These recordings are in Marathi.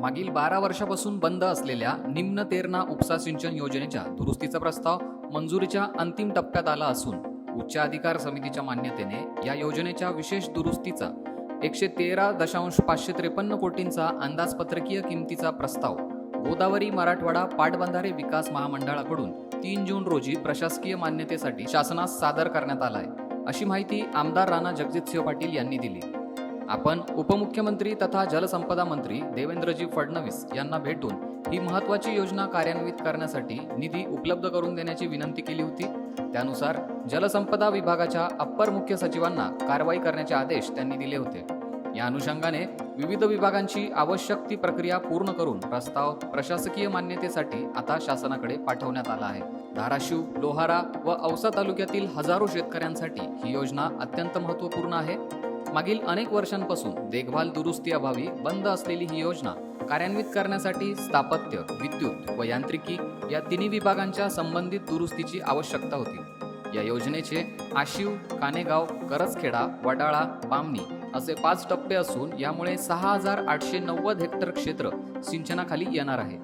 मागील बारा वर्षापासून बंद असलेल्या निम्न तेरणा उपसा सिंचन योजनेच्या दुरुस्तीचा प्रस्ताव मंजुरीच्या अंतिम टप्प्यात आला असून उच्च अधिकार समितीच्या मान्यतेने या योजनेच्या विशेष दुरुस्तीचा एकशे तेरा दशांश पाचशे त्रेपन्न कोटींचा अंदाजपत्रकीय किमतीचा प्रस्ताव गोदावरी मराठवाडा पाटबंधारे विकास महामंडळाकडून तीन जून रोजी प्रशासकीय मान्यतेसाठी शासनास सादर करण्यात आला आहे अशी माहिती आमदार राणा जगजितसिंह पाटील यांनी दिली. आपण उपमुख्यमंत्री तथा जलसंपदा मंत्री देवेंद्रजी फडणवीस यांना भेटून ही महत्वाची योजना कार्यान्वित करण्यासाठी निधी उपलब्ध करून देण्याची विनंती केली होती. त्यानुसार जलसंपदा विभागाच्या अप्पर मुख्य सचिवांना कारवाई करण्याचे आदेश त्यांनी दिले होते. या अनुषंगाने विविध विभागांची आवश्यक ती प्रक्रिया पूर्ण करून प्रस्ताव प्रशासकीय मान्यतेसाठी आता शासनाकडे पाठवण्यात आला आहे. धाराशिव लोहारा व औसा तालुक्यातील हजारो शेतकऱ्यांसाठी ही योजना अत्यंत महत्त्वपूर्ण आहे. मागील अनेक वर्षांपासून देखभाल दुरुस्ती अभावी बंद असलेली ही योजना कार्यान्वित करण्यासाठी स्थापत्य विद्युत व यांत्रिकी या तिन्ही विभागांच्या संबंधित दुरुस्तीची आवश्यकता होती. या योजनेचे आशिव कानेगाव करजखेडा वडाळा बामणी असे पाच टप्पे असून यामुळे सहा हजार आठशे नव्वद हेक्टर क्षेत्र सिंचनाखाली येणार आहे.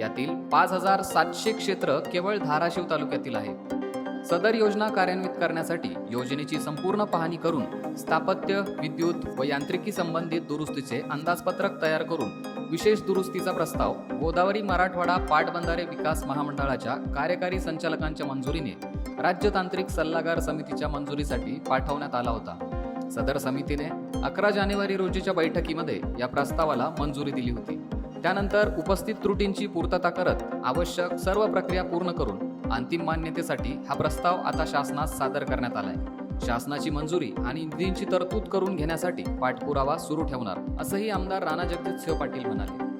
यातील पाच हजार सातशे क्षेत्र केवळ धाराशिव तालुक्यातील आहे. सदर योजना कार्यान्वित करण्यासाठी योजनेची संपूर्ण पाहणी करून स्थापत्य विद्युत व यांत्रिकी संबंधित दुरुस्तीचे अंदाजपत्रक तयार करून विशेष दुरुस्तीचा प्रस्ताव गोदावरी मराठवाडा पाटबंधारे विकास महामंडळाच्या कार्यकारी संचालकांच्या मंजुरीने राज्य तांत्रिक सल्लागार समितीच्या मंजुरीसाठी पाठवण्यात आला होता. सदर समितीने अकरा जानेवारी रोजीच्या बैठकीमध्ये या प्रस्तावाला मंजुरी दिली होती. त्यानंतर उपस्थित त्रुटींची पूर्तता करत आवश्यक सर्व प्रक्रिया पूर्ण करून अंतिम मान्यतेसाठी हा प्रस्ताव आता शासनास सादर करण्यात आलाय. शासनाची मंजुरी आणि निधींची तरतूद करून घेण्यासाठी पाठपुरावा सुरू ठेवणार असंही आमदार राणा जगजितसिंह पाटील म्हणाले.